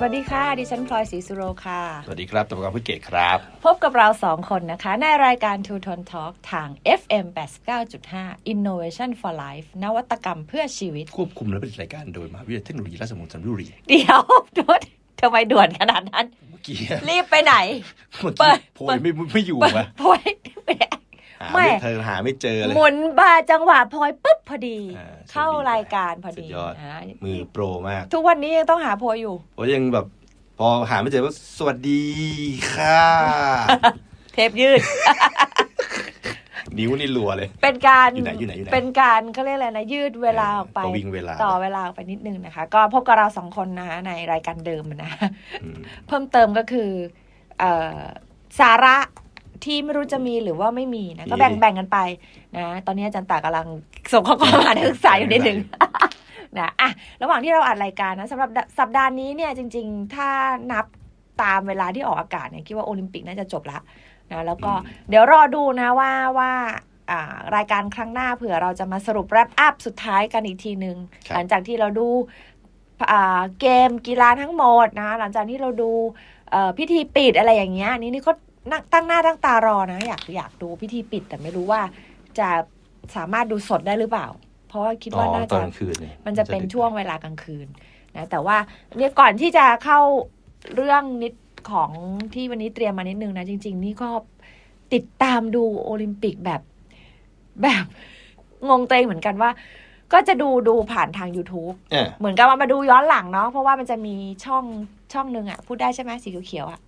สวัสดีค่ะ ดิฉันพลอยศรีสุโรค่ะ สวัสดีครับตบกับพุทธเกตครับ พบกับเราสองคนนะคะ ในรายการ Two Tone Talk ทาง FM 89.5 Innovation for Life นวัตกรรมเพื่อชีวิต ควบคุมและผลิตรายการโดยมหาวิทยาลัยเทคโนโลยีราชมงคลธัญบุรี เดี๋ยวดวดทำไมด่วนขนาดนั้น เมื่อกี้รีบไปไหน เมื่อเปิกี้ดโพยไม่ไม่ไม่อยู่เปิดอะพลอย หาไม่ไม่เธอหาไม่เจอเลยหมุนบาจังหวะพลอยปุ๊บพอดี อ่าเข้ารายการพอสุดีดยอดนะมือโปรมากทุกวันนี้ยังต้องหาพลอยอยู่ โอ้ยยังแบบ พอหาไม่เจอว่าสวัสดีค่ะ เทปยืด นิ้วนี่รัวเลย เป็นการอยู่ไหนอยู่ไหนอยู่ไหนเป็นการเขาเรียกอะไรนะยืดเวลาออกไปต่อวิ่งเวลา ต่อเวลาออกไปนิดนึงนะคะ ก็พบกับเราสองคนนะคะในรายการเดิมนะ อืม เพิ่มเติมก็คือเอ่อสาระ ที่ไม่รู้จะมีหรือว่าไม่มีนะก็แบ่งแบ่งกันไปนะตอนนี้อาจารย์ตากำลังส่งข้อความมานักศึกษาอยู่นิดนึงนะอะระหว่างที่เราอัดรายการนะสำหรับสัปดาห์นี้เนี่ยจริง ๆ ถ้านับตามเวลาที่ออกอากาศเนี่ยคิดว่าโอลิมปิกน่าจะจบละนะแล้วก็เดี๋ยวรอดูนะว่าว่าอ่ารายการครั้งหน้าเผื่อเราจะมาสรุปแรปอัพสุดท้ายกันอีกทีหนึ่งครับหลังจากที่เราดูอ่าเกมกีฬาทั้งหมดนะหลังจากที่เราดูเอ่อพิธีปิดอะไรอย่างเงี้ยอันนี้นี่ก็ นั่งตั้งหน้าตั้งตารอนะ อยากอยากดูพิธีปิด แต่ไม่รู้ว่าจะสามารถดูสดได้หรือเปล่า เพราะว่าคิดอ๋อว่าน่าตอนจะกลางคืนเนี่ยมันจะเป็นช่วงเวลากลางคืนนะแต่ว่าเนี่ยก่อนที่จะเข้าเรื่องนิดของที่วันนี้เตรียมมานิดนึงนะ จริง ๆ นี่ก็ติดตามดูโอลิมปิกแบบแบบงงตัวเองเหมือนกันว่า ก็จะดูดูผ่านทาง YouTube เออเหมือนกับว่ามาดูย้อนหลังเนาะเพราะว่ามันจะมีช่องช่องหนึ่งอะพูดได้ใช่ไหมสีเขียวๆอะ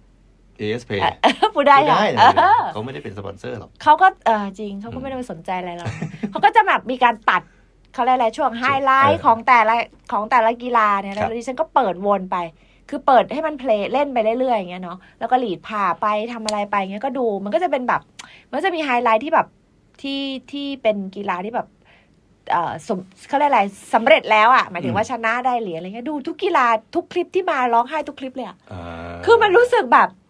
ASP เออพูดได้ไม่อะได้นะเออเขาไม่ได้เป็นสปอนเซอร์หรอกเขาก็เออจริงเขาก็ไม่ได้ไปสนใจอะไรหรอกนะเขาก็จะแบบมีการตัดเขาเรียกอะไรช่วงไฮไลท์เออของแต่ละของแต่ละกีฬาเนี่ยครัแล้วบดิฉันก็เปิดวนไป คือเปิดให้มันเพลย์เล่นไปเรื่อยๆอย่างเงี้ยเนาะแล้วก็หลีดผ่าไปทำอะไรไปเงี้ยก็ดู มันก็จะเป็นแบบมันก็จะมีไฮไลท์ที่แบบที่ที่เป็นกีฬาที่แบบเอ่อสมเขาเรียกอะไรสำเร็จแล้วอะหมายถึงว่าชนะได้เหรียญอะไรเงี้ยดูทุกกีฬาทุกคลิปที่มาร้องไห้ทุกคลิปเลยอะอ่าคือมันรู้สึกแบบอ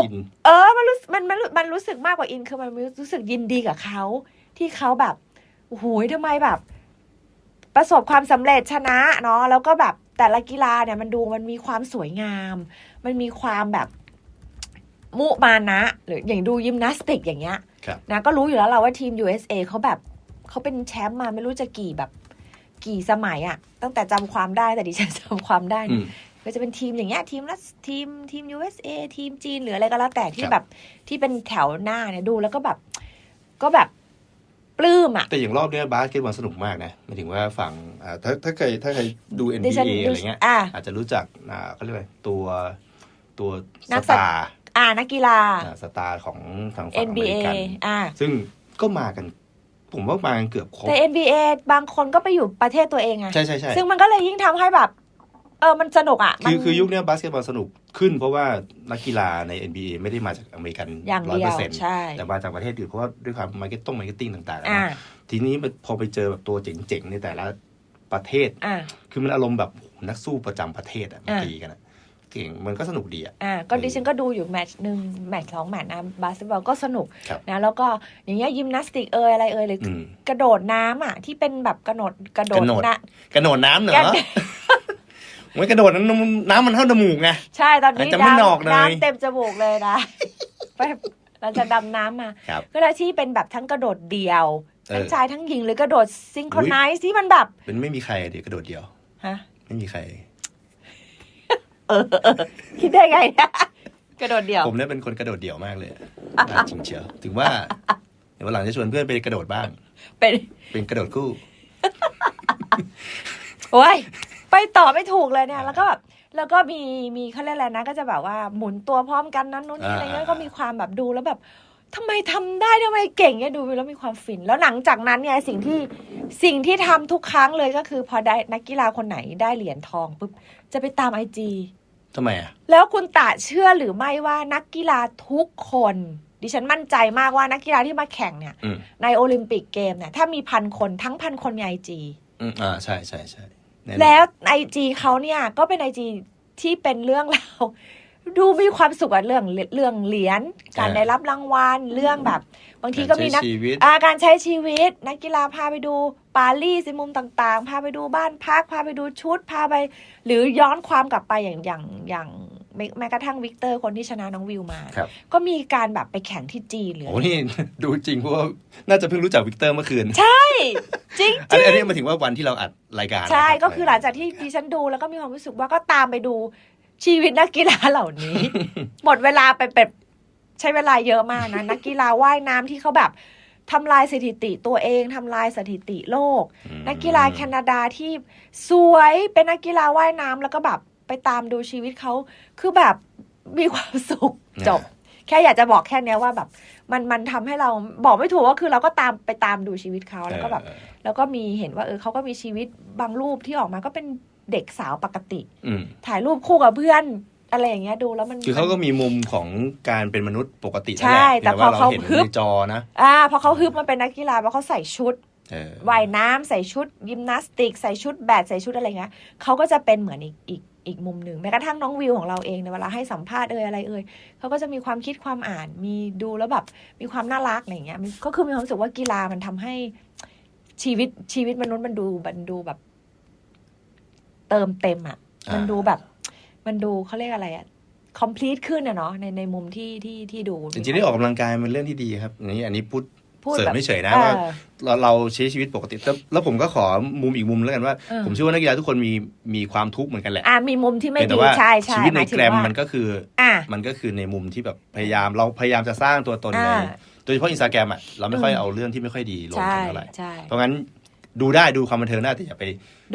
กกิน เออ มันรู้สึกมันมันมันรู้สึกมากกว่าอินคือมันรู้สึกยินดีกับเขาที่เขาแบบโอ้โหทำไมแบบ ประสบความสำเร็จชนะเนาะแล้วก็แบบแต่ละกีฬาเนี่ยมันดูมันมีความสวยงาม มันมีความแบบมุมานะ หรืออย่างดูยิมนาสติกอย่างเงี้ยครับนะก็รู้อยู่แล้วเราว่าทีม USA เขาแบบเขาเป็นแชมป์มาไม่รู้จะกี่แบบ กี่สมัยอะตั้งแต่จำความได้แต่ดิฉันจำความได้อืม ก็จะเป็นทีมอย่างเงี้ยทีมรัสทีมทีม USA ทีมจีนหรืออะไรก็แล้วแต่ที่ครับแบบที่เป็นแถวหน้าเนี่ยดูแล้วก็แบบ ก็แบบปลื้มอะแต่อย่างรอบเนี้ยบาสเกตบอลสนุกมากนะหมายถึงว่าฝั่งอ่าถ้าถ้าเคยถ้าเคยดูดิฉัน NBA อะไรเงี้ยอ่าอาจจะรู้จักอ่าเขาเรียกอะไรตัวตัวนัสกสัตว์ตาร์อ่านักกีฬาอ่าสตาร์ของทางฝั่งอเม NBA ริกันอ่าซึ่งก็มากันผมว่ามากันเกือบครบแต่ NBA บางคนก็ไปอยู่ประเทศตัวเองอะใช่ใช่ใช่ซึ่งมันก็เลยยิ่งทำให้แบบเออมันสนุกอะมัคืนอคือยุคเนี้ยบาสเกตบอลสนุกขึ้นเพราะว่านักกีฬาใน NBA ไม่ได้มาจากอเมริกันอย่างร้อยเดียเปอวร์เซ็นต์ใช่แต่มาจากประเทศอื่นเพราะว่าด้วยความมาร์เก็ตต้องมาร์เก็ตติ้งต่างๆอ่านะทีนี้มันพอไปเจอแบบตัวเจ๋งๆในแต่ละประเทศอ่าคือมันอารมณ์แบบนักสู้ประจำประเทศอะมาอ่าตีกันอะเก่งมันก็สนุกดีอะอ่าก็ดิฉันก็ดูอยู่แมตช์หนึ่งแมตช์สองแมตช์นะบาสเกตบอลก็สนุกครับนะแล้วก็อย่างเงี้ยยิมนาสติกเอยอะไรเอยหรือออืมกระโดดน้ำอะที่เป็นแบบกระโดดกระโดดกระโดดนะกระโดดน้ำเหรกระอ มันกระโดดน้ำน้ำมันเท่าจมูกไง ใช่ตอนนี้จะไม่นอกเลยน้ำเต็มจมูกเลยนะไปเราจะดำน้ำมา ครับ ก็แล้วที่เป็นแบบทั้งกระโดดเดี่ยวเออทั้งชายทั้งหญิงหรือกระโดดซิงโครไนซ์ที่มันแบบเป็นไม่มีใครเดี๋ยวกระโดดเดียว ฮะไม่มีใครคิดได้ไงเนี่ยกระโดดเดี่ยว ผมเนี่ยเป็นคนกระโดดเดี่ยวมากเลยอะจริงเชียวถึงว่าเดี๋ยววันหลังจะชวนเพื่อนไปกระโดดบ้าง เป็นเป็นกระโดดคู่ โอ้ย ไปต่อไม่ถูกเลยเนี่ย แล้วก็แบบแล้วก็มีมีเขาเรียกอะไรนะ ก็จะแบบว่าหมุนตัวพร้อมกันนั้นนู้นนี่อะไรเงี้ยอ่าก็มีความแบบดูแล้วแบบทำไมทำได้ทำไมเก่งเนี่ยดูไปแล้วมีความฟิน แล้วหลังจากนั้นเนี่ยสิ่งที่สิ่งที่ทำทุกครั้งเลยก็คือพอได้นักกีฬาคนไหนได้เหรียญทองปุ๊บจะไปตามไอจีทำไมอะ แล้วคุณตาเชื่อหรือไม่ว่านักกีฬาทุกคนดดิฉันมั่นใจมากว่านักกีฬาที่มาแข่งเนี่ย อืมในโอลิมปิกเกมเนี่ยถ้ามีพันคนทั้งพันคนมีไอจี อืมอ่าใช่ใช่ใช่ น่นอนแล้วไอจีเขาเนี่ยก็เป็นไอจีที่เป็นเรื่องราวดูมีความสุขอะเรื่องเรื่องเหรียญการได้รับรางวัลเรื่องแบบ บางทีก็มีนัการใช้ชีวิตอาการใช้ชีวิต นักกีฬาพาไปดูปารีสในมุมต่างๆ พาไปดูบ้านพัก พาไปดูชุดพาไป หรือย้อนความกลับไปอย่างอย่างอย่าง แม้แม้กระทั่งวิกเตอร์คนที่ชนะน้องวิวมาครับก็มีการแบบไปแข่งที่จีนหรือโอ้นี่ดูจริงเพราะว่าน่าจะเพิ่งรู้จักวิกเตอร์เมื่อคืน ใช่ จริงอันนี้อันนี้มาถึงว่าวันที่เราอัดรายการ ใช่นะครับก็คือหลังจากที่ดิฉันดูแล้วก็มีความรู้สึกว่าก็ตามไปดูชีวิตนักกีฬาเหล่านี้ หมดเวลาไปเป็นใช้เวลาเยอะมากนะ นักกีฬาว่ายน้ำที่เขาแบบทำลายสถิติตัวเองทำลายสถิติโลกอืมนักกีฬาแคนาดาที่สวยเป็นนักกีฬาว่ายน้ำแล้วก็แบบ ไปตามดูชีวิตเขาคือแบบมีความสุขจบ แค่อยากจะบอกแค่เนี้ยว่าแบบ มันมันทำให้เราบอกไม่ถูกว่าคือเราก็ตามไปตามดูชีวิตเขาแล้วก็แบบเออแล้วก็มีเห็นว่าเออเขาก็มีชีวิตบางรูปที่ออกมาก็เป็นเด็กสาวปกติอืมถ่ายรูปคู่กับเพื่อนอะไรอย่างเงี้ยดูแล้วมันคือเขาก็มีมุมของการเป็นมนุษย์ปกตินั่นใช่หละแต่พียงว่าพอเขาเห็นฮึบในจอนะอ่าพอเขาฮึบมาเป็นนักกีฬาพอเขาใส่ชุดเออว่ายน้ำใส่ชุดยิมนาสติก ใส่ชุดแบดใส่ชุดอะไรเงี้ยเขาก็จะเป็นเหมือนอีกอีก อีกมุมหนึ่งแม้กระทั่งน้องวิวของเราเองในยเวลาให้สัมภาษณ์เอ่ยอะไรเอ่ยเขาก็จะมีความคิดความอ่านมีดูแล้วแบบมีความน่ารักอะไรเงี้ยมันก็คือมีความรู้สึกว่ากีฬามันทำให้ชีวิตชีวิตมนุษย์มันดูมันดูแบบ เติมเต็มอะ มันดูแบบ มันดูเขาเรียกอะไรอะ complete ขึ้นอะเนาะในในมุมที่ที่ที่ดู จริงๆได้ออกกำลังกายมันเรื่องที่ดีครับอันนี้อันนี้พูดพูด เสริมแบบไม่เฉยนะเออว่าเราเราใช้ชีวิตปกติแต่แล้วผมก็ขอมุมอีกมุมแล้วกันว่าเออผมเชื่อว่านักกีฬาทุกคนมีมีความทุกข์เหมือนกันแหละ อ่ามีมุมที่ไม่เพียงแต่ดีว่าใช่ใช่ชีวิตในหายถึงแกรมว่ามันก็คืออะมันก็คือในมุมที่แบบพยายามเราพยายามจะสร้างตัวตนในอ่า โดยเฉพาะอินสตาแกรมอะเราไม่ค่อยอืมเอาเรื่องที่ไม่ค่อยดีลงใช่เท่าไหร่ ใช่ เพราะงั้น ดูได้ดูความบันเทิงได้แต่อย่าไป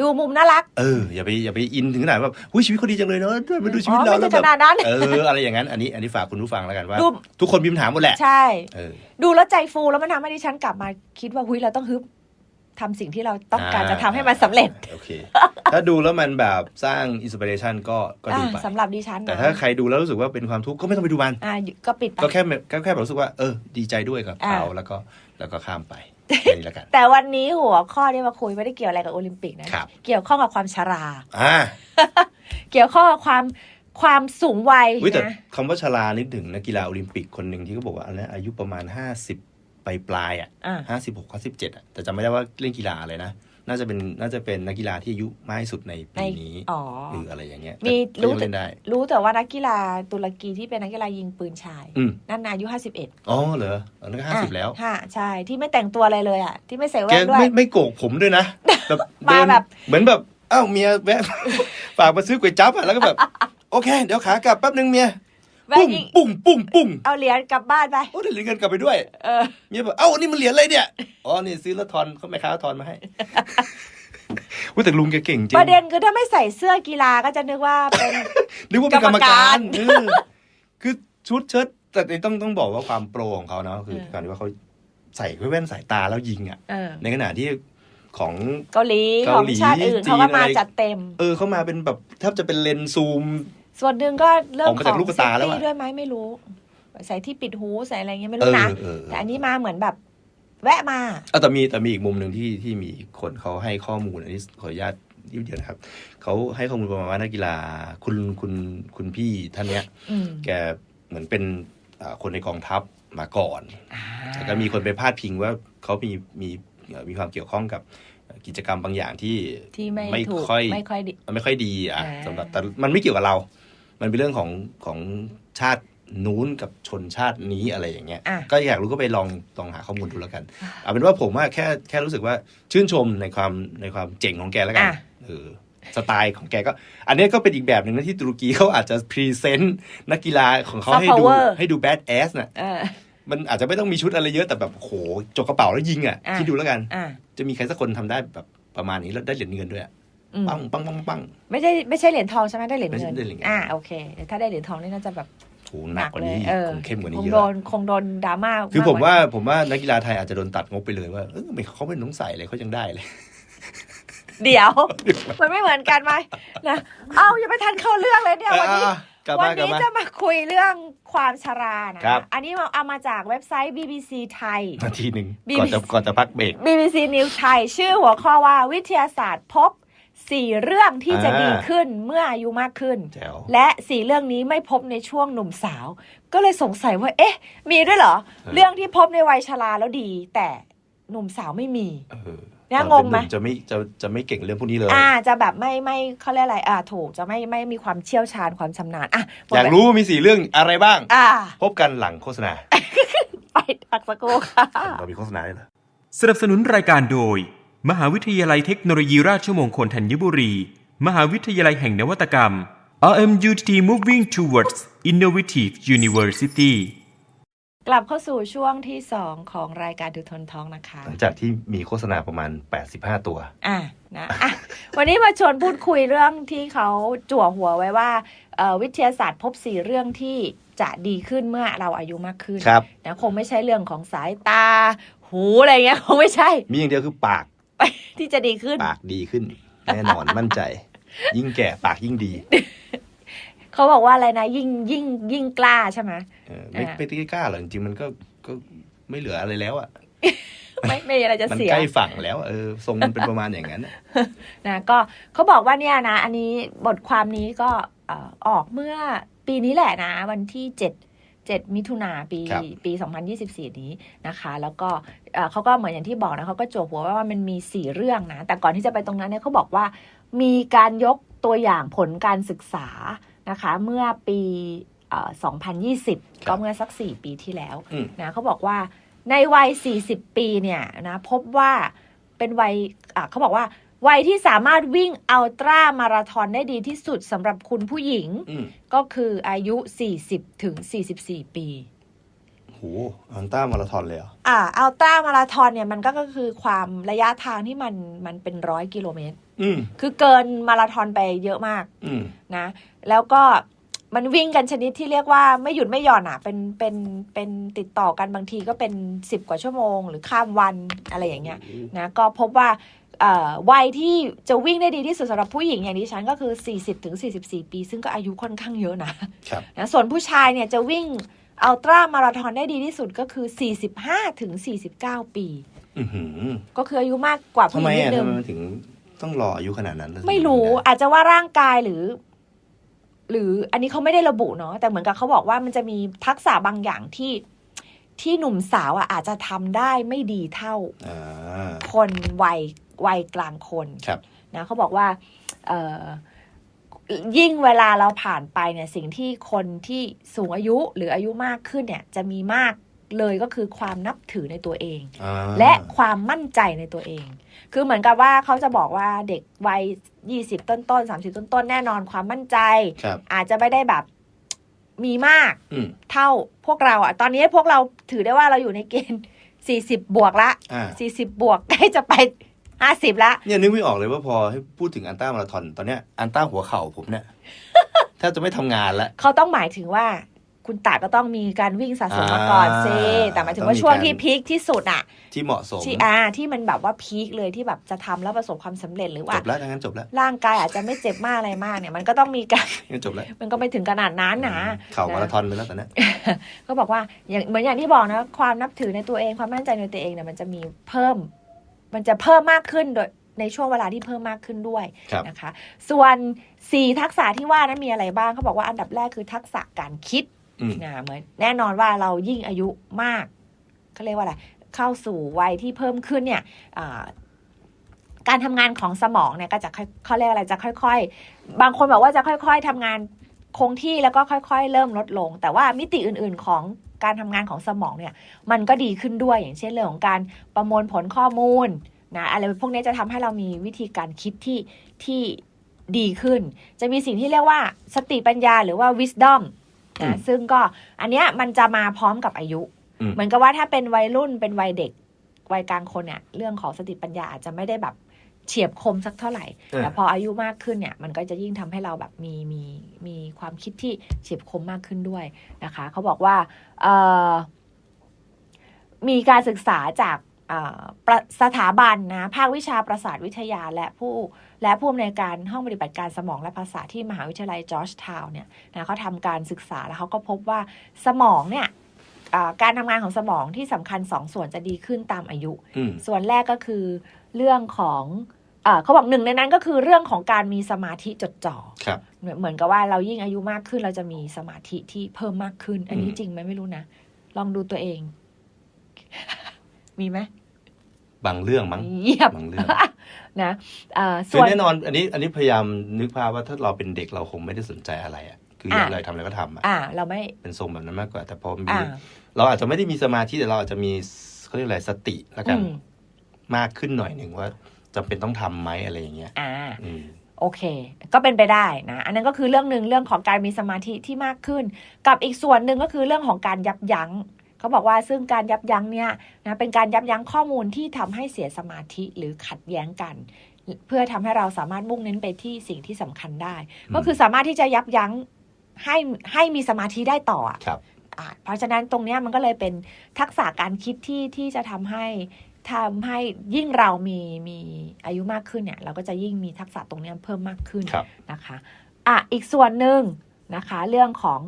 ดูมุมน่ารัก เอออย่าไปอย่าไปอินถึงขนาดแบบหุ้ยชีวิตเขาดีจังเลยเนอะไปดูชีอ๋วิตอเราไม่แล้ใช่วขแบบนาดนั้นเอออะไรอย่างนั้นอันนี้อันนี้ฝากคุณผู้ฟังแล้วกันว่าดูทุกคนมีปัญหาหมดแหละ ใช่เออดูแล้วใจฟูแล้วมันทำให้ดิฉันกลับมาคิดว่าหุยเราต้องฮึบทำสิ่งที่เราต้องการอ่าจะทำให้มันสำเร็จ โอเค ถ้าดูแล้วมันแบบสร้างอินสปิเรชันก็ก็ดูไปอ่าสำหรับดิฉันนะแต่ถ้าใครดูแล้วรู้สึกว่าเป็นความทุกข์ก็ไม่ต้องไปดูมัน อ่าก็ปิดไปก็แค่ก็แค่แบบรู้สึกว่าเออดีใจด้วยกับเขาอ่าแล้วก็แล้วก็ข้ามไป แค่นี้แล้วกัน แต่วันนี้หัวข้อที่มาคุยไม่ได้เกี่ยวอะไรกับโอลิมปิกนะ ครับ เกี่ยวข้องกับความชรา อ่าเกี่ยวข้องกับความความสูงวัยวิแต่นะคำว่าชรานิดถึงนักกีฬาโอลิมปิกคนหนึ่งที่เขาบอกว่าอันนี้อายุประมาณห้าสิบปลายปลายๆอะอ่าห้าสิบหกห้าสิบเจ็ดอะแต่จำไม่ได้ว่าเล่นกีฬาอะไรนะ น่าจะเป็นน่าจะเป็นนักกีฬาที่อายุมากที่สุดในในปีนี้อ๋อหรืออะไรอย่างเงี้ยมีแต่รู้ก็ยังเล่นได้รู้แต่ว่านักกีฬาตุรกีที่เป็นนักกีฬายิงปืนชายอืมนั่นอายุห้าสิบเอ็ดอ๋อเหรอตอนนั้นก็ห้าสิบแล้วฮะใช่ที่ไม่แต่งตัวอะไรเลยอะที่ไม่ใส่แกแว่นด้วยไม่ไม่โกกผมด้วยนะแบบมาเดินแบบเหมือนแบบอ้าวเมียแวะฝากมาซื้อก๋วยจั๊บอะแล้วก็แบบโอเค เดี๋ยวขากลับแป๊บนึงเมียแว่ ปุ้นงยิงปุ้งปุ้งปุ้งเอาเหรียญกลับบ้านไปโอ้ได้เหรียญเงินกลับไปด้วยเออเมียบอกเอ้านี่มันเหรียญอะไรเนี่ยอ๋อนี่ซื้อแล้วทอนเขาแม่ค้าทอนมาให้อุ้ยแต่ลุงแกเก่งจริงประเด็นคือถ้าไม่ใส่เสื้อกีฬาก็จะนึกว่าเป็นนึกว่าเป็นกรรมกรรมกาการรเออคือชุดเชิ้ตแต่ต้องต้องบอกว่าความโปรของเขาเนาะคือเออการที่ว่าเขาใส่แว่นสายตาแล้วยิงอะเออในขณะที่ของเกาหลีเกาของหลีชาติอื่นจีนเขาก็มาอะไรจัดเต็ม เออเขามาเป็นแบบแทบจะเป็นเลนส์ซูม ส่วนหนึ่งก็เรื่องออกมาขจากองลูกตาแล้วอะเซฟตี้ด้วยไหมไม่รู้ ใส่ที่ปิดหูใส่อะไรเงี้ยไม่เอรู้อนะเออแต่อันนี้มาเหมือนแบบ แวะมา เอาแต่มีแต่มีอีกมุมหนึ่งที่ที่มีคนเขาให้ข้อมูลอันนี้ขออนุญาตยืดเดียวนะครับเขาให้ข้อมูลประมาณว่านักกีฬาคุณคุณคุณพี่ท่านเนี้ย อืมแกเหมือนเป็นอ่าคนในกองทัพมาก่อนแล้วก็มีคนไปพาดพิงว่าเขามีมีเอ่อมีความเกี่ยวข้องกับกิจกรรมบางอย่างที่ ที่ไม่ไม่ถูกค่อย ไม่ค่อยดีมันไม่ค่อยดีอะอ่า สำหรับแต่มันไม่เกี่ยวกับเรา มันเป็นเรื่องของของชาตินู้นกับชนชาตินี้อะไรอย่างเงี้ยอะก็อยากรู้ก็ไปลองลองหาข้อมูลดูแล้วกัน เอาเป็นว่าผมว่าแค่แค่รู้สึกว่าชื่นชมในความในความเจ๋งของแกแล้วกันอะเออสไตล์ของแกก็ อันนี้ก็เป็นอีกแบบหนึ่งนะที่ตุรกีเขาอาจจะพรีเซนต์นักกีฬาของเขาให้ดู power ให้ดูแบดแอสน่ะเออมันอาจจะไม่ต้องมีชุดอะไรเยอะแต่แบบโหจกกระเป๋าแล้วยิงอะอะคิดดูแล้วกันอะจะมีใครสักคนทำได้แบบประมาณนี้แล้วได้เหรียญเงินด้วยอะ อืมปังปังปังปัง ไม่ใช่ไม่ใช่เหรียญทองใช่ไหมได้เหรียญไม่เงิใช่นได้เหรียญเงิน อ่าโอเคเดี๋ยวถ้าได้เหรียญทองนี่น่าจะแบบโหหนักกว่านี้เออ คงเข้มกว่านี้คงเยโดอะนคงโดนดราม่าคือผมกกว่าผมว่านักกีฬาไทยอาจจะโดนตัดงบไปเลยว่าเออไม่เขาไม่ต้องใส่เลยเขายังได้เลย เดี๋ยว มันไม่เหมือนกันไหมนะเอาอย่าไปทันเข้าเรื่องเลยเนี่ยวันนี้ อะกลับวัมานกลับนี้มา จะมาคุยเรื่องความชรานะ ครับ อันนี้เอามาจากเว็บไซต์ BBC ไทย นาทีหนึ่ง BBC ก่อนจะก่อนจะพักเบรก BBC News ไทย ชื่อหัวข้อว่าวิทยาศาสตร์พบ สี่เรื่องที่จะอ่าดีขึ้นเมื่ออายุมากขึ้นแจ๋วและสี่เรื่องนี้ไม่พบในช่วงหนุ่มสาว ก็เลยสงสัยว่า เอ๊ะ มีด้วยเหรอ เรื่องที่พบในวัยชราแล้วดี แต่หนุ่มสาวไม่มีเออน่าตอนงงไหมเป็นนุ่จะไม่จะจะไม่เก่งเรื่องพวกนี้เลย อ่า จะแบบไม่ไม่เขาเรียกอะไร อ่า ถูกจะไม่ไม่มีความเชี่ยวชาญความชำนาญอะอยากรู้ว่ามีสี่เรื่องอะไรบ้าง อ่า พบกันหลังโฆษณาไปปักสกครู่ค่ะเรามีโฆษณาด้วยเหรอสนับสนุนรายการโดย มหาวิทยาลัยเทคโนโลยีราชมงคลธัญบุรี มหาวิทยาลัยแห่งนวัตกรรม RMUTT Moving Towards Innovative University กลับเข้าสู่ช่วงที่สองของรายการดูทนท้องนะคะ หลังจากที่มีโฆษณาประมาณ 85 ตัว อะนะอะวันนี้มาชวนพูดคุยเรื่องที่เขาจั่วหัวไว้ว่าเอ่อวิทยาศาสตร์พบสี่เรื่องที่จะดีขึ้นเมื่อเราอายุมากขึ้นครับนะคงไม่ใช่เรื่องของสายตา หูอะไรเงี้ยคงไม่ใช่ มีอย่างเดียวคือปาก ที่จะดีขึ้น ปากดีขึ้น แน่นอนมั่นใจ ยิ่งแก่ปากยิ่งดีเขาบอกว่าอะไรนะ ยิ่งยิ่งยิ่งกล้าใช่ไหมเออไม่อ่าไม่ได้กล้าหรอกจริงๆมันก็ก็ไม่เหลืออะไรแล้วอะไม่ไม่มีอะไรจะมันเสีย ใกล้ฝั่งแล้วเออทรงมันเป็นประมาณอย่างนั้นอะนะก็เขาบอกว่าเนี่ยนะ อันนี้บทความนี้ก็เอ่อออกเมื่อปีนี้แหละนะ วันที่ 7 7 มิถุนาปีครับ ปี 2024 นี้นะคะ แล้วก็เอ่อเขาก็เหมือนอย่างที่บอกนะเขาก็โจวหัวว่ามันมี 4 เรื่องนะ แต่ก่อนที่จะไปตรงนั้นเนี่ยเขาบอกว่า มีการยกตัวอย่างผลการศึกษานะคะ เมื่อปีเอ่อ2020 ก็เมื่อสัก 4 ปีที่แล้ว อืม นะเขาบอกว่าในวัย 40 ปีเนี่ยนะพบว่าเป็นวัยอะเขาบอกว่า วัยที่สามารถวิ่งอัลตร้ามาราธอนได้ดีที่สุดสำหรับคุณผู้หญิง อืมก็คืออายุ 40 ถึง 44 ปี โหอันต้ามาราธอนเลยเหรออ่าอัลตร้ามาราธอนเนี่ยมันก็ก็คือความระยะทางที่มันมันเป็นร้อยกิโลเมตร อืมคือเกินมาราธอนไปเยอะมากอืมนะ แล้วก็มันวิ่งกันชนิดที่เรียกว่าไม่หยุดไม่หย่อนอะ เป็นเป็นเป็นติดต่อกันบางทีก็เป็น 10 กว่าชั่วโมง หรือข้ามวันอะไรอย่างเงี้ย นะก็พบว่าเอ่อ วัยที่จะวิ่งได้ดีที่สุดสำหรับผู้หญิงอย่างดิฉันก็คือ 40ถึง44 ปี ซึ่งก็อายุค่อนข้างเยอะนะครับนะส่วนผู้ชายเนี่ยจะวิ่งอัลตร้ามาราธอนได้ดีที่สุดก็คือ 45ถึง49 ปีอือหือก็คืออายุมากกว่าทำผู้หไมญิงนิอะดนึทำงไมมันถึงต้องรออายุขนาดนั้น ไม่รู้อาจจะว่าร่างกายหรือ หรืออันนี้เขาไม่ได้ระบุเนาะแต่เหมือนกับเขาบอกว่ามันจะมีทักษะบางอย่างที่ที่หนุ่มสาวอะอาจจะทำได้ไม่ดีเท่าอ่าคนวัย วัยกลางคนครับนะเขาบอกว่าเอ่อยิ่งเวลาเราผ่านไปเนี่ยสิ่งที่คนที่สูงอายุหรืออายุมากขึ้นเนี่ยจะมีมากเลยก็คือความนับถือในตัวเองอ่าและความมั่นใจในตัวเอง คือเหมือนกับว่าเขาจะบอกว่าเด็กวัย20ต้นต้นๆ30ต้นต้นๆแน่นอนความมั่นใจครับอาจจะไม่ได้แบบมีมากอืมเท่าพวกเราอะตอนนี้พวกเราถือได้ว่าเราอยู่ในเกณฑ์40บวกละอ่า40บวกใกล้จะไป 50ละ เนี่ยนึกไม่ออกเลยว่าพอให้พูดถึงอันต้ามาราธอนตอนเนี้ยอันต้าหัวเข่าผมเนี่ยแทบจะไม่ทำงานแล้วเขาต้องหมายถึงว่า คุณตาก็ต้องมีการวิ่งสะสมมาก่อนอ่าซิแต่หมายถึงต้องว่ามีช่วงการ ที่พีคที่สุดอะที่เหมาะสมที่อ่าที่มันแบบว่าพีคเลยที่แบบจะทำแล้วประสบความสำเร็จหรือว่าจบแล้วทั้งนั้นจบแล้วร่างกายอาจจะไม่เจ็บมากอะไรมากเนี่ย มันก็ต้องมีการงั้นจบแล้วมันก็ไม่ถึงขนาดนั้นนะ เข่ามาราธอนไปแล้วตอนเนี้ย ก็บอกว่าอย่างเหมือนอย่างที่บอกนะ ความนับถือในตัวเองความมั่นใจในตัวเองเนี่ยมันจะมีเพิ่ม มันจะเพิ่มมากขึ้นโดยในช่วงเวลาที่เพิ่มมากขึ้นด้วยครับนะคะ ส่วนสี่ทักษะที่ว่านั้นมีอะไรบ้างเขาบอกว่าอันดับแรกคือทักษะการคิดอืมนะเหมือนแน่นอนว่าเรายิ่งอายุมากเขาเรียกว่าอะไรเข้าสู่วัยที่เพิ่มขึ้นเนี่ยอ่าการทำงานของสมองเนี่ยก็จะค่อยเขาเรียกอะไรจะค่อย ๆ บางคนบอกว่าจะค่อย ๆทำงานคงที่แล้วก็ค่อย ๆ เริ่มลดลง แต่ว่ามิติอื่น ๆของ การทำงานของสมองเนี่ยมันก็ดีขึ้นด้วยอย่างเช่นเรื่องของการประมวลผลข้อมูลนะอะไรพวกนี้จะทำให้เรามีวิธีการคิดที่ที่ดีขึ้น จะมีสิ่งที่เรียกว่าสติปัญญาหรือว่า wisdom อืมนะซึ่งก็อันเนี้ยมันจะมาพร้อมกับอายุอืมเหมือนกับว่าถ้าเป็นวัยรุ่นเป็นวัยเด็กวัยกลางคนเนี่ยเรื่องของสติปัญญาอาจจะไม่ได้แบบ เฉียบคมสักเท่าไหร่เออแต่พออายุมากขึ้นเนี่ย มันก็จะยิ่งทำให้เราแบบมีมีมีความคิดที่เฉียบคมมากขึ้นด้วยนะคะ เขาบอกว่าเอ่อมีการศึกษาจากอ่าประสถาบันนะภาควิชาประสาทวิทยาและผู้และผู้อำนวยการห้องปฏิบัติการสมองและภาษาที่มหาวิทยาลัยจอร์จทาวน์เนี่ยนะเขาทำการศึกษาแล้วเขาก็พบว่าสมองเนี่ยอ่าการทำงานของสมองที่สำคัญสองส่วนจะดีขึ้นตามอายุอืมส่วนแรกก็คือเรื่องของ เอ่อเขาบอกหนึ่งในนั้นก็คือเรื่องของการมีสมาธิจดจ่อครับเหมือนเหมือนกับว่าเรายิ่งอายุมากขึ้น เราจะมีสมาธิที่เพิ่มมากขึ้น อันนี้อืมจริงไหมไม่รู้นะ ลองดูตัวเอง มีไหมบางเรื่องมั้งเยียบบางเรื่องนะเอ่อคืส่อวนแน่นอนอันนี้ อันนี้พยายามนึกภาพว่าถ้าเราเป็นเด็กเราคงไม่ได้สนใจอะไรอะคืออยากอะอะไรทำอะไรก็ทำอะอ่าเราไม่เป็นทรงแบบนั้นมากกว่า แต่พอมีอ่าเราอาจจะไม่ได้มีสมาธิแต่เราอาจจะมีเขาเรียกอะไรสติแล้วกันอืมมากขึ้นหน่อยหนึ่งว่า จำเป็นต้องทำไหมอะไรอย่างเงี้ยอ่าอืมโอเค ก็เป็นไปได้นะ อันนั้นก็คือเรื่องหนึ่งเรื่องของการมีสมาธิที่มากขึ้น กับอีกส่วนหนึ่งก็คือเรื่องของการยับยั้งเขาบอกว่าซึ่งการยับยั้งเนี่ยนะเป็นการยับยั้งข้อมูลที่ทำให้เสียสมาธิหรือขัดแย้งกัน เพื่อทำให้เราสามารถมุ่งเน้นไปที่สิ่งที่สำคัญได้อืมก็คือสามารถที่จะยับยั้งให้ให้มีสมาธิได้ต่ออะครับอะเพราะฉะนั้นตรงเนี้ยมันก็เลยเป็นทักษะการคิดที่ที่จะทำให้ ทำให้ยิ่งเรามีมีอายุมากขึ้นเนี่ย เราก็จะยิ่งมีทักษะตรงเนี้ยเพิ่มมากขึ้นครับนะคะอะอีกส่วนหนึ่งนะคะ เรื่องของ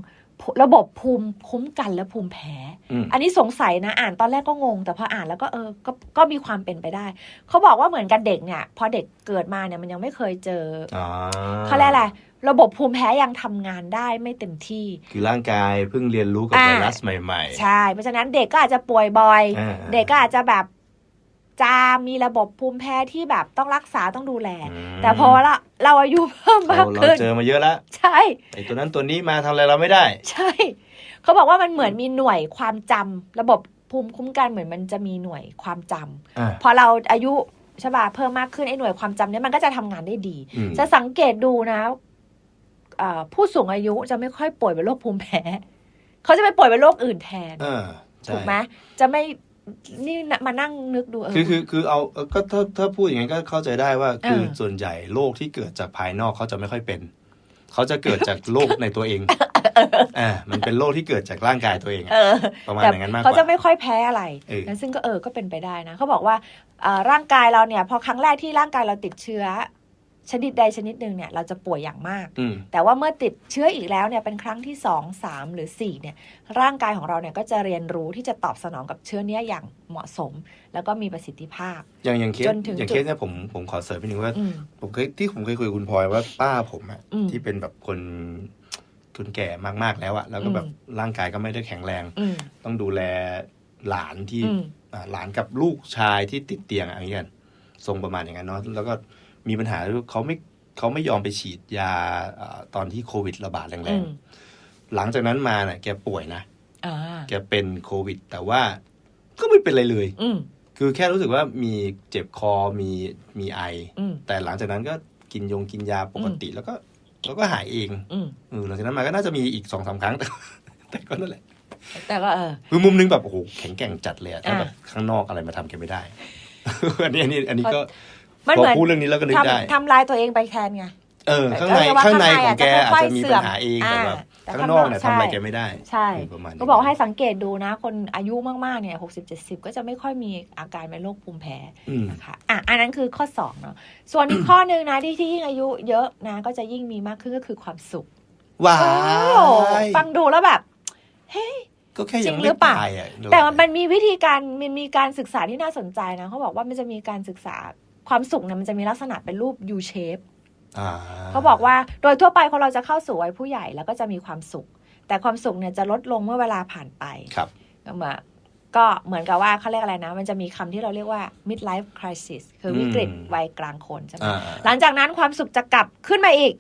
ระบบภูมิคุ้มกันและภูมิแพ้อืมอันนี้สงสัยนะอ่านตอนแรกก็งง แต่พออ่านแล้วก็เออก็ก็มีความเป็นไปได้ เขาบอกว่าเหมือนกันเด็กเนี่ยพอเด็กเกิดมาเนี่ยมันยังไม่เคยเจออ๋อเขาเรียกอะไรระบบภูมิแพ้ยังทำงานได้ไม่เต็มที่ คือร่างกายเพิ่งเรียนรู้กับอ่าไวรัสใหม่ใช่ เพราะฉะนั้นเด็กก็อาจจะป่วยบ่อยอ่าเด็กก็อาจจะแบบ จามมีระบบภูมิแพ้ที่แบบต้องรักษาต้องดูแลๆอืมแต่พอเราเราอายุเพิ่มเรามากเราขึ้นเจอมาเยอะแล้วใช่ไอ้ตัวนั้นตัวนี้มาทำอะไรเราไม่ได้ ใช่ เขาบอกว่ามันเหมือนมีหน่วยความจำระบบภูมิคุ้มกันเหมือนมันจะมีหน่วยความจำอ่าพอเราอายุใช่ป่ะเพิ่มมากขึ้นไอ้หน่วยความจำเนี้ยมันก็จะทำงานได้ดีอืมจะสังเกตดูนะเอ่อผู้สูงอายุจะไม่ค่อยป่วยเป็นโรคภูมิแพ้เขาจะไปป่วยเป็นโรคอื่นแทนเออใช่ถูกไหมจะไม่ นี่นะมานั่งนึกดูเออคือคือคือเอาเออก็ถ้าถ้าพูดอย่างนั้นก็เข้าใจได้ว่าคือเออส่วนใหญ่โรคที่เกิดจากภายนอกเขาจะไม่ค่อยเป็น เขาจะเกิดจากโรคในตัวเองอ่ามันเป็นโรคที่เกิดจากร่างกายตัวเองอะเออประมาณแต่อย่างนั้นมากกเขาจะว่าไม่ค่อยแพ้อะไรเออนะซึ่งก็เออก็เป็นไปได้นะเขาบอกว่าเอ่อร่างกายเราเนี่ยพอครั้งแรกที่ร่างกายเราติดเชื้อ ชนิดใดชนิดหนึ่งเนี่ยเราจะป่วยอย่างมาก อืม แต่ว่าเมื่อติดเชื้ออีกแล้วเนี่ยเป็นครั้งที่สองสามหรือสี่เนี่ยร่างกายของเราเนี่ยก็จะเรียนรู้ที่จะตอบสนองกับเชื้อเนี้ยอย่างเหมาะสม แล้วก็มีประสิทธิภาพ อย่างอย่างเคสจนถึงอย่างจุดเคสเนี่ยผมผมขอเสริมนิดนึงว่า อืม ผมเคยที่ผมเคยคุยกับคุณพลอยว่าป้าผมอะอืมที่เป็นแบบคนคนแก่มากๆแล้วอะแล้วก็แบบอืม ร่างกายก็ไม่ได้แข็งแรง อืมต้องดูแลหลานที่อืม อ่าหลานกับลูกชายที่ติดเตียงอะอย่างเงี้ยทรงประมาณอย่างนั้นเนาะแล้วก็ มีปัญหาคือเขาไม่เขาไม่ยอมไปฉีดยาอ่าตอนที่โควิดระบาดแรอืงมๆหลังจากนั้นมาเนี่ยแกป่วยนะอ่าแกเป็นโควิด แต่ว่าก็ไม่เป็นอะไรเลยอืมคือแค่รู้สึกว่ามีเจ็บคอมีมีไออืมแต่หลังจากนั้นก็กินยงกินยาปกติแล้วก็แล้วก็หายเองอืมเออหลังจากนั้นมาก็น่าจะมีอีกสองสามครั้งแต่แต่ก็นั่นแหละแต่ก็เออคือมุมนึงแบบโอ้โหแข็งแกร่งจัดเลยอะถ้าอ่าแบบข้างนอกอะไรมาทำแกไม่ได้อันนี้อันนี้อันนี้ก็ มันพอเหมือนพูดเรื่องนี้แล้วก็นึกได้ทำทำลายตัวเองไปแทนไง เออ ข้างในเออว่าข้างในข้างในของแกอาอาจจจะจะมีค่อยๆปัญหาเองเสื่แต่อมแบบอ่าแต่ข้างนอกเนี่ยข้างนอกทำอะไรใช่แกไม่ได้ ใช่เออประมาณนี้ก็บอกให้สังเกตดูนะ คนอายุมากๆเนี่ยหกสิบเจ็ดสิบก็จะไม่ค่อยมีอาการเป็นโรคภูมิแพ้อืมนะคะอะอันนั้นคือข้อสองเนาะส่วนอีกข้อหนึ่งนะที่ที่ยิ่งอายุเยอะนะ ก็จะยิ่งมีมากขึ้นก็คือความสุขว้าโอ้ยฟังดูแล้วแบบก็แค่ยังจริงหรืไม่อเปล่าตายอะแต่มันมีวิธีการมันมีการศึกษาที่น่าสนใจนะเขาบอกว่ามันจะมีการศึกษา ความสุขเนี่ยมันจะมีลักษณะเป็นรูป U shape อ่าเขาบอกว่าโดยทั่วไปคนเราจะเข้าสู่วัยผู้ใหญ่แล้วก็จะมีความสุข แต่ความสุขเนี่ยจะลดลงเมื่อเวลาผ่านไปครับก็เหมือนก็เหมือนกับว่าเขาเรียกอะไรนะ มันจะมีคำที่เราเรียกว่า midlife crisis คือวิกฤตอืมวัยกลางคนใช่ไหมอ่าหลังจากนั้นความสุขจะกลับขึ้นมาอีก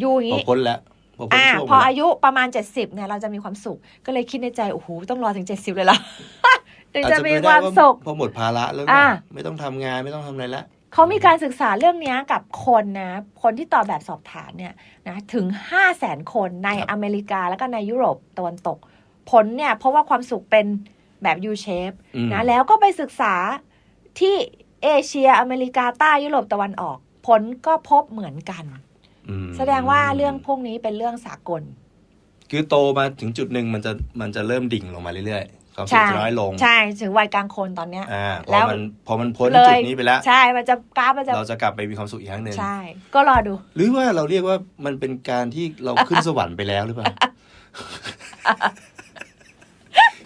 อยู่อย่างพอนี้พ้นแล้วพอพ้นอ่าช่วงพอแล้วอายุประมาณ 70เนี่ยเราจะมีความสุข ก็เลยคิดในใจโอ้โหต้องรอถึง 70 เลยเหรอถึงจะมีความสุขพอหมดภาระแล้วอ่าไม่ต้องทำงานไม่ต้องทำอะไรละ เขามีการศึกษาเรื่องเนี้ยกับคนนะ คนที่ตอบแบบสอบถามเนี่ยนะถึง 5 0 0แสนคนในครับอเมริกาแล้วก็ในยุโรปตะวันตก ผลเนี่ยเพราะว่าความสุขเป็นแบบ U shape อืมนะแล้วก็ไปศึกษาที่เอเชียอเมริกาใต้ยุโรปตะวันออก ผลก็พบเหมือนกันอืมแสดงว่าเรื่องพวกนี้เป็นเรื่องสากล คือโตมาถึงจุดหนึ่งมันจะมันจะเริ่มดิ่งลงมาเรื่อยๆ ความสุขใช่จะน้อยลง ใช่ถึงวัยกลางคนตอนเนี้ยอ่าพแล้อวมันพอมันพ้นเลยจุดนี้ไปแล้ว ใช่ มันจะกราฟมันจะเราจะกลับไปมีความสุขอีกครั้งหนึ่งใช่ ก็รอดู หรือว่าเราเรียกว่ามันเป็นการที่เราขึ้นสวรรค์ไปแล้วหรือเปล่า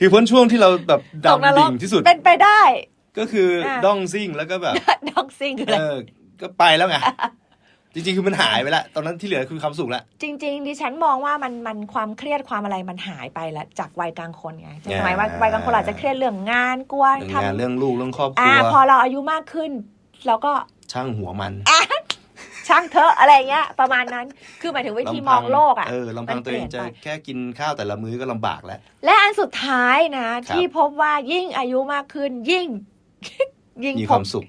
คือพ้นช่วงที่เราแบบตกนรดำกดิ่งที่สุดเป็นไปได้ ก็คืออ่าด้องซิ่งแล้วก็แบบด็อกซิ่งคืออะไรเออก็ไปแล้วไง จริงๆ คือมันหายไปแล้วตอนนั้นที่เหลือคือความสุขแล้วจริง ๆ ดิฉันมองว่ามันมันความเครียดความอะไรมันหายไปแล้วจากวัยกลางคนไงสมัยวัยอ่าวัยกลางคนอาจจะเครียดเรื่องงานกลัวเรื่องทำงานเรื่องลูกเรื่องครอบครัอ่าวพอเราอายุมากขึ้นเราก็ช่างหัวมันช่างเถอะอะไรเงี้ย ประมาณนั้นคือหมายถึงวิธีมองโลกอะเออลำพังตัวเองจะมันเปลี่ยนไปแค่กินข้าวแต่ละมื้อก็ลำบากแล้ว และอันสุดท้ายนะครับที่พบว่ายิ่งอายุมากขึ้นยิ่ง ยิ่งมีพคบวามสุข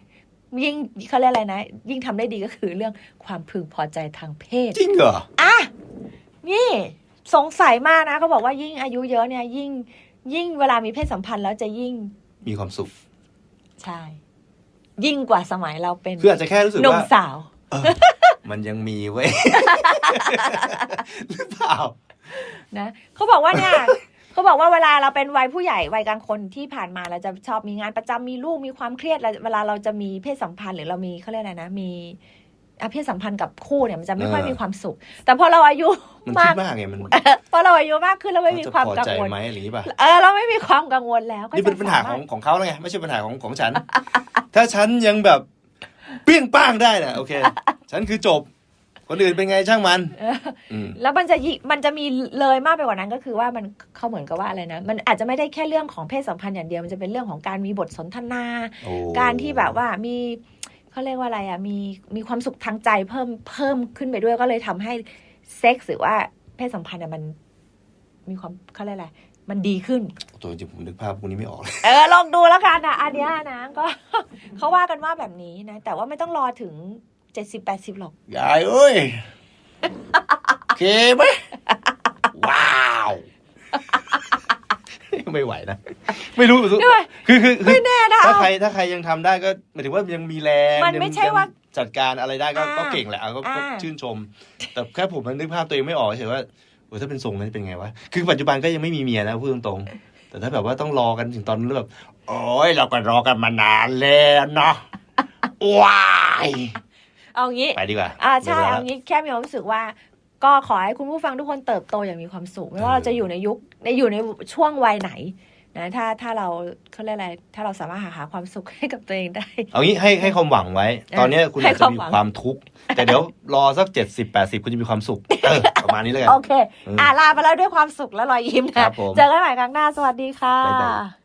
ยิ่งเขาเรียกอะไรนะ ยิ่งทำได้ดีก็คือเรื่องความพึงพอใจทางเพศ จริงเหรอ อะ นี่สงสัยมากนะเขาบอกว่ายิ่งอายุเยอะเนี่ย ยิ่งยิ่งเวลามีเพศสัมพันธ์แล้วจะยิ่งมีความสุข ใช่ ยิ่งกว่าสมัยเราเป็นคืออาจจะแค่รู้สึกหนุ่มว่าสาวเออมันยังมีเว้ยหรือเปล่านะเขาบอกว่าเนี่ย เขาบอกว่าเวลาเราเป็นวัยผู้ใหญ่วัยกลางคนที่ผ่านมาเราจะชอบมีงานประจำมีลูกมีความเครียดแล้วเวลาเราจะมีเพศสัมพันธ์หรือเรามีเขาเรียกอะไรนะมีอะเพศสัมพันธ์กับคู่เนี่ยมันจะไม่ค่อยเออมีความสุข แต่พอเราอายุมันมาคิกดมากไงมันพอเราอายุมากขึ้นเราไม่มีจะความพอกังใจวลไหมอะไรอย่างนี้ป่ะเออเราไม่มีความกังวลแล้วก็นี่เป็นจะปัญหาสมขรองถของเขาแล้วไงไม่ใช่ปัญหาของของฉัน ถ้าฉันยังแบบเปรี้ยงป้างได้น่ะโอเค ฉันคือจบ คนอื่นเป็นไงช่างมันเอออืมแล้วมันจะยิมันจะมีเลยมากไปกว่านั้นก็คือว่ามันเขาเหมือนกับว่าอะไรนะ มันอาจจะไม่ได้แค่เรื่องของเพศสัมพันธ์อย่างเดียวมันจะเป็นเรื่องของการมีบทสนทนาโอ้การที่แบบว่ามีเขาเรียกว่าอะไรอะมีมีความสุขทางใจเพิ่มเพิ่มขึ้นไปด้วยก็เลยทำให้เซ็กซ์หรือว่าเพศสัมพันธ์อะมัน มีความเขาเรียกอะไรมันดีขึ้น ตัวจริงผมนึกภาพพวกนี้ไม่ออกเลย เออ ลองดูแล้วกันนะอันเนี้ยนะ ก็เขาว่ากันว่าแบบนี้นะ แต่ว่าไม่ต้องรอถึง เจ็ดสิบแปดสิบหรอก ยายเอ้ยโอเคไหมว้าว ไม่ไหวนะ ไม่รู้ด้วยคือคือคือไม่แน่นะถ้าเอาใครถ้าใครยังทำได้ก็หมายถึงว่ายังมีแรงมันไม่ใช่ยังว่าจัดการอะไรได้ก็อ่าก็เก่งแหละเอาก็ก็อ่า ชื่นชม แต่แค่ผมมันนึกภาพตัวเองไม่ออกเฉยว่าโอ้ยถ้าเป็นทรงนั้นจะเป็นไงวะคือปัจจุบันก็ยังไม่มีเมียนะพูดตรงๆแต่ถ้าแบบว่าต้องรอกันถึงตอนนั้นแล้วแบบโอ้ยเราก็รอกันมานานแล้วเนาะว้าย เอางี้ไปดีกว่าอ่าใช่ดี๋ยวเอางี้แค่มีความรู้สึกว่า ก็ขอให้คุณผู้ฟังทุกคนเติบโตอย่างมีความสุข ไม่ว่าเราจะอยู่ในยุคในอยู่ในช่วงวัยไหนนะถ้าถ้าเราเขาเรียกอะไร ถ้าเราสามารถหาหาความสุขให้กับตัวเองได้ เอางี้ให้ให้ความหวังไว้ ตอนเนี้ยคุณให้อาจคจะวามมีหวังความทุกข์ แต่เดี๋ยวรอสักเจ็ดสิบแปดสิบคุณจะมีความสุขเออประมาณนี้แล้วกัน โอเคอืมอ่าลาไปแล้วด้วยความสุขและรอยยิ้มครันะบผมเจอกันใหม่ครั้งหน้า สวัสดีค่ะบ๊ายบาย